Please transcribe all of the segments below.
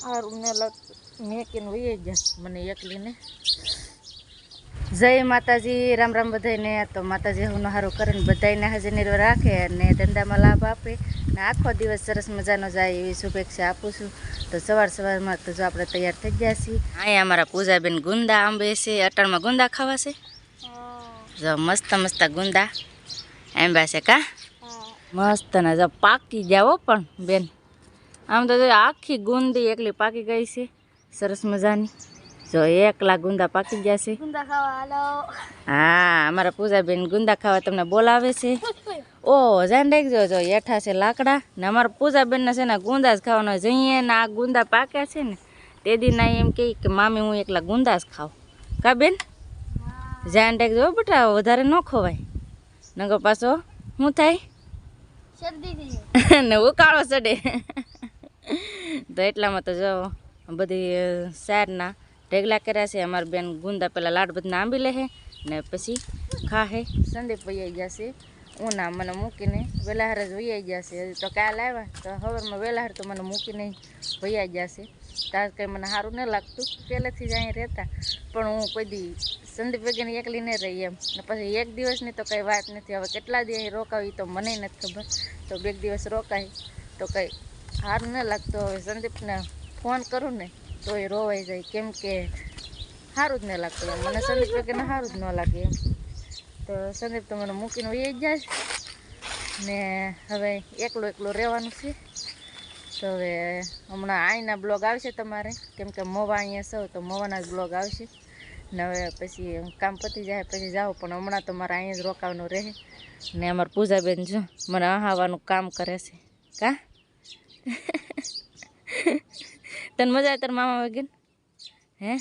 સારું ને લગ મેં કે વહી જા મને એકલીને. જય માતાજી રામ રામ બધાને તો માતાજી હું હારું કરીને બધાને હાજર રાખે અને ધંધામાં લાભ આપે. ને આખો દિવસ સરસ મજાનો જાય એવી શુભેચ્છા આપું છું. તો સવાર સવારમાં તો જો આપણે તૈયાર થઈ ગયા છીએ. અહીંયા અમારા પૂજાબેન ગુંદા આંબે છે. અટણમાં ગુંદા ખાવાશે જો મસ્ત મસ્ત ગુંદા આંબા છે કા? મસ્ત ને જો પાકી જાઓ પણ બેન. આમ તો જો આખી ગુંદી એકલી પાકી ગઈ છે. સરસ મજાની. જો એકલા ગુંદા પાકી ગયા છે. ખાવા હા અમારા પૂજાબેન ગુંદા ખાવા તમને બોલાવે છે. ઓ જાણ રાખજો જો હેઠા છે લાકડા. ને અમારા પૂજાબેનને છે ને ગુંદા જ ખાવાનો જઈએ ને આ ગુંદા પાક્યા છે ને તે દી ના એમ કહે કે મામી હું એકલા ગુંદા જ ખાઉં. કા બેન? જાણ રાખજો બેટા વધારે ન ખોવાય. નગર પાછો શું થાય? ને ઉકાળો ચડે. તો એટલામાં તો જો, બધી સારના ઢેગલા કર્યા છે. અમારી બેન ગુંદા પહેલાં લાડ બધના આંબી લે ને પછી ખાહે સંદીપ વૈયા ગયા છે. ઉના મને મૂકીને વહેલા હારે જ વૈયા ગયા હજી તો કાલ આવ્યા તો હવારમાં વેલાહાર હારે તો મને મૂકીને વૈયા ગયા છે. તાર કંઈ મને સારું ન લાગતું. પહેલેથી જ અહીં રહેતા. પણ હું કોઈ સંદીપ વગેરે એકલી નહીં રહી એમ. ને પછી એક દિવસની તો કંઈ વાત નથી. હવે કેટલા દી અહીં રોકાવી તો મને નથી ખબર. તો બે દિવસ રોકાય. તો કંઈ સારું ન લાગતું હવે સંદીપને ફોન કરું ને, તો એ રોવાઈ જાય. કેમ કે સારું જ ન લાગતું મને સંદીપ વગેરે સારું જ ન લાગે એમ. તો સંદીપ તો મને મૂકીને વહી જ જાય. ને હવે એકલો એકલો રહેવાનું છે. તો હવે હમણાં આઈના બ્લોગ આવશે તમારે. કેમ કે મોવા અહીંયા સૌ તો મોવાના જ બ્લોગ આવશે. ને હવે પછી કામ પતી જાય, પછી જાઓ પણ હમણાં તો મારે અહીંયા જ રોકાવાનું રહે. ને અમારા પૂજાબેન જો, મને આહાવાનું કામ કરે છે. કા? તને મજા આવે તાર મામા વગેરે? હે?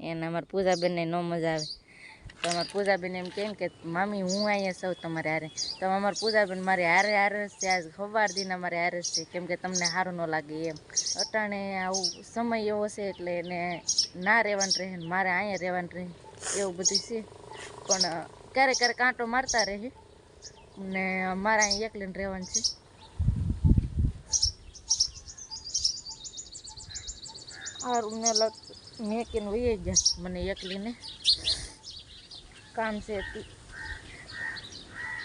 એને અમારા પૂજાબેનને ન મજા આવે. તો અમારા પૂજાબેન એમ કેમ કે, મામી, હું અહીંયા સૌ તમારે હારે. તો અમારા પૂજાબેન મારી હારે હારે છે. આજ ખબર દિન અમારે હારે છે. કેમ કે તમને સારું ન લાગે એમ. અટાણે આવું સમય એવો છે એટલે એને ના રહેવાનું રહે મારે અહીંયા રહેવાનું રહે. એવું બધું છે. પણ ક્યારેક ક્યારેક કાંટો મારતા રહે. ને મારે અહીં એકલીને રહેવાનું છે. સારું મેં લગ મેં કે વહી ગયા મને એકલીને કામ છે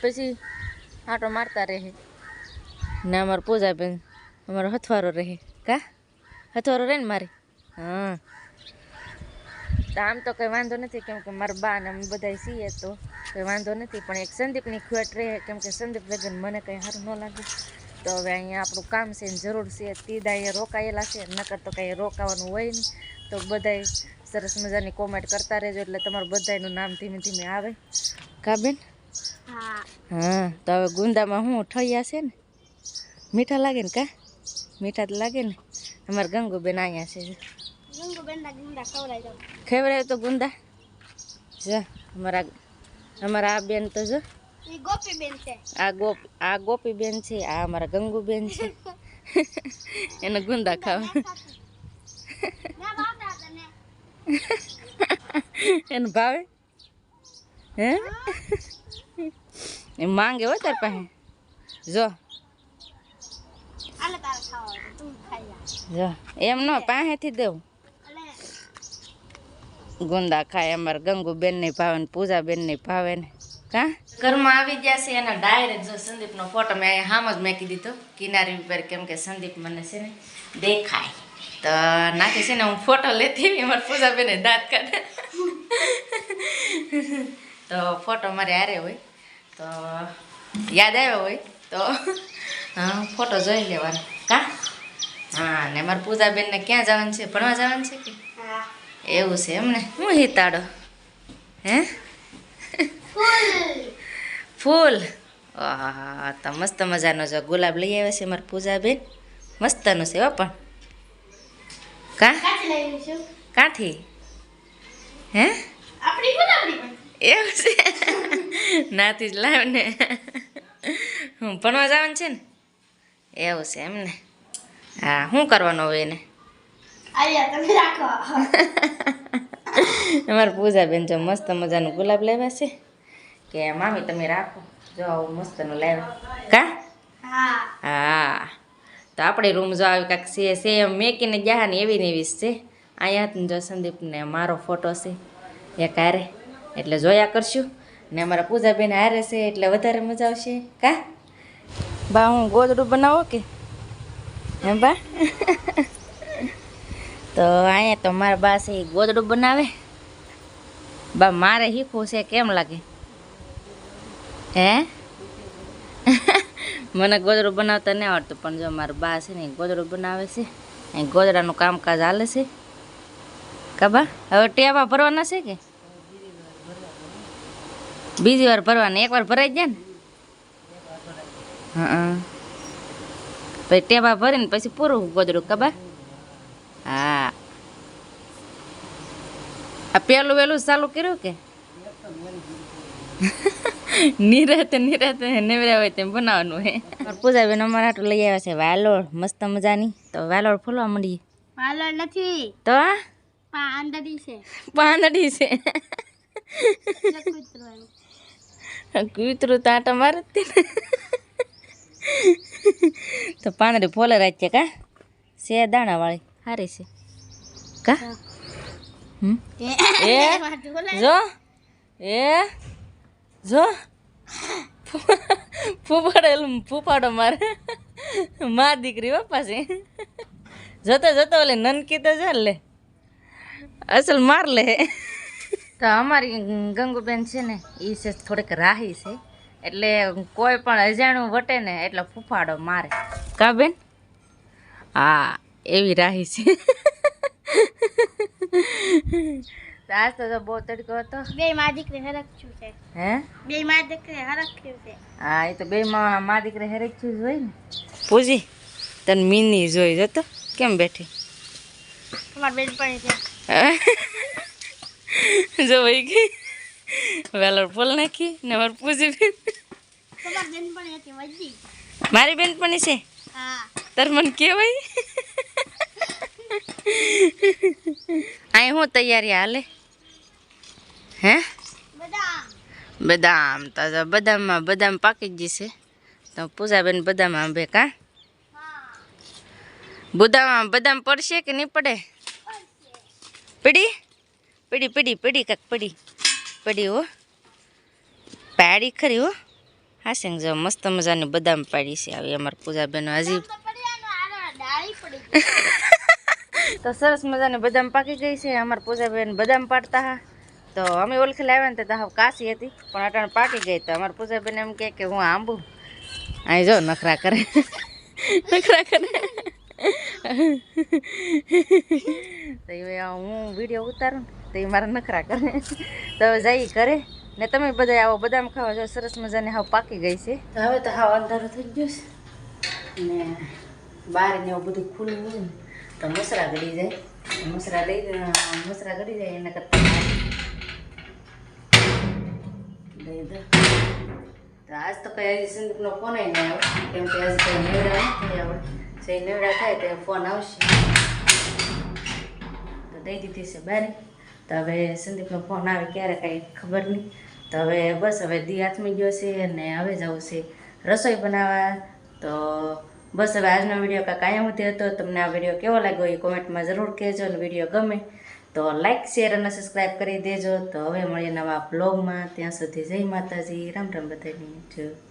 પછી આટો મારતા રહે. ને અમારો પૂજાબેન અમારો હથવારો રહે. કા? હથવારો રહે ને મારી? હા. આમ તો કંઈ વાંધો નથી, કેમ કે મારા બા ને અમે બધા છીએ તો કંઈ વાંધો નથી. પણ એક સંદીપની ખોટ રહે, કેમ કે સંદીપ લગ્ન મને કંઈ સારું ન લાગે. તો હવે અહીંયા આપણું કામ છે ને જરૂર છે તીદા અહીંયા રોકાયેલા છે નકર તો કંઈ રોકાવાનું હોય નહીં તો બધાય સરસ મજાની કોમેન્ટ કરતા રહેજો એટલે તમારું બધાયનું નામ ધીમે ધીમે આવે. કા બેન? હા. હા તો હવે ગુંદામાં હું ઠૈયા છે ને? મીઠા લાગે ને કા? મીઠા તો લાગે ને. અમારા ગંગુબેન અહીંયા છે. ખેવડાય તો ગુંદા. જા અમારા અમારા આ બેન તો જો. આ ગોપ આ ગોપીબેન છે આ અમારા ગંગુબેન છે. એને ગુંદા ખાવા. એને ભાવે? હે? એ માંગે હો તાર પાસે. જો. હોય જા. એમ ન પાસેથી દેવું ગુંદા ખાય અમારા ગંગુબેન ને ભાવે ને પૂજાબેન ને ભાવે ને. કા? ઘરમાં આવી ગયા છે એના ડાયરેક્ટ જો સંદીપનો ફોટો મેં અહીંયા હામ જ મેકી દીધો. કિનારી ઉપર કેમ કે સંદીપ મને છે ને દેખાય. તો નાખી છે ને હું ફોટો લેતી આવી મારા પૂજાબેને દાંત કાઢે. તો ફોટો મારે હારે હોય. તો યાદ આવ્યો હોય તો હા ફોટો જોઈ લેવાનો. કા? હા ને મારા પૂજાબેનને ક્યાં જવાનું છે? ભણવા જવાનું છે કે? એવું છે એમને? હું હિતાડો? હે? ફૂલ. ફૂલ તો મસ્ત મજાનો જો ગુલાબ લઈ આવ્યા છે મારી પૂજાબેન. મસ્તનું છે હો પણ. કા? કાંથી? હે? એવું છે? નાથી જ લાવ ને. હું ભણવા જવાનું છે ને? એવું છે એમને હા શું કરવાનું હોય એને? રાખો. પૂજાબેન જો મસ્ત મજાનું ગુલાબ લેવા છે. કે મામી તમે રાખો. જો આવું મસ્તનું લાવ્યા. કા? હા. હા. તો આપણે રૂમ જો આવી કાંક છે સેમ મેકીને ગયા ને એવી ને એવી છે. અહીંયા જ જો સંદીપને મારો ફોટો છે એક હારે એટલે જોયા કરશું. ને અમારા પૂજાબેન હારે છે એટલે વધારે મજા આવશે. કા? બા હું ગોદડું બનાવો કે? હે બા? તો અહીંયા તો મારા બા છે એ ગોદડું બનાવે. બા મારે શીખવું છે કેમ લાગે? હે? મને ગોદડું બનાવતા નહીં આવડતું, પણ જો મારા બા છે ને ગોદડું બનાવે છે અહીં ગોદડાનું કામકાજ હાલે છે. કાબા હવે ટેવા ભરવાના છે કે? બીજી વાર ભરવાના એકવાર ભરાઈ જાય ને? હા પછી ટેવા ભરીને પછી પૂરું ગોદડું કાબા હા. આ પેલું વેલું ચાલુ કર્યું કે? નિરાતે નિરાતે નેવરા હોય તેમ બનાવવાનું હે પૂજાબેન અમારા હાટું લઈ આવ્યા છે વાલોળ મસ્ત મજાની તો વાલોળ ફૂલવા માંડીએ વાલોળ નથી તો પાંદડી છે પાંદડી છે કૂતરું. તો આટા મારે જ તો પાંદડી ફોલે રાખજે કા છે દાણા વાળી સારી છે કા હમ એ જો એ જો. ફૂફાડેલું ફૂફાડો મારે. મા દીકરી બાપા છે જતો જતો ઓલે નનકી તો જા લે. અસલ માર લે. તો અમારી ગંગુબેન છે ને એ છે થોડીક રાહી છે. એટલે કોઈ પણ અજાણું વટે ને એટલે ફૂફાડો મારે. કા બેન? હા એવી રાહી છે. આજ તો બહુ તડકો હતો. બે માં દીકરી હરખ્યું છે. હે? બે માં દીકરી હરખ્યું છે. હા એ તો બે માં મા દીકરી હરખ્યું જ હોય ને. પૂજી તને મિની જોઈ જતો કેમ બેઠી? તમાર બેન પણ છે જો વહી ગઈ. વેલર ફૂલ નાખી ને મારે પૂજી બેન. તમારી હતી મારી બેન પણ છે? હા. તાર મને કેવાય અહીં હું તૈયારી હાલે? હે? બદામ. તો બદામમાં બદામ પાકી જ જશે તો પૂજાબેન બદામ આંબે કા? બદામ બદામ પડશે કે નહીં પડે? પડી? પડી પડી પડી કાક પડી. પડી હો. પાડી ખરી હો. હા સેંગ જો મસ્ત મજાની બદામ પાડી છે આવી અમારી પૂજાબેનો હજી. તો સરસ મજાની બદામ પાકી ગઈ છે. અમારા પૂજાબેન બદામ પાડતા હા. તો અમે ઓળખી લાવ્યા ને તો હાવ કાશી હતી, પણ અટાણ પાકી ગઈ તો અમારા પૂજાબેન એમ કે હું આંબુ. અહીં જો નખરા કરે. નખરા કરે. તો એ હું વીડિયો ઉતારું તો એ મારા નખરા કરે. તો હવે જઈ કરે ને તમે બધા આવો, બદામ ખાવા જો સરસ મજાની હાવ પાકી ગઈ છે. તો હવે તો હાવ અંધારું થઈ ગયું છે. ને બહાર ને એવું બધું ખુલ્લું તો મસરા ગળી જાય. મસરા દઈ મસરા ગળી જાય એના કરતાં. દો તો આજ તો કંઈ હજી સંદીપનો ફોન નહીં આવ્યો. કેમ કે હજી કઈ નિવડા નથી આવે જે નિવડા થાય તો ફોન આવશે. તો દઈ દીધી છે બારી. તો હવે સંદીપનો ફોન આવે ક્યારે કાંઈ ખબર નહીં તો હવે બસ હવે દી હાથમાં ગયો છે અને હવે જવું છે રસોઈ બનાવવા. તો બસ હવે આજનો વીડિયો કાંઈ કાયમ હતો. તમને આ વીડિયો કેવો લાગ્યો એ કોમેન્ટમાં જરૂર કહેજો અને વીડિયો ગમે તો લાઈક શેર અને સબસ્ક્રાઈબ કરી દેજો. તો હવે મળીએ નવા બ્લોગમાં ત્યાં સુધી જય માતાજી. રામ રામ બધાની. જો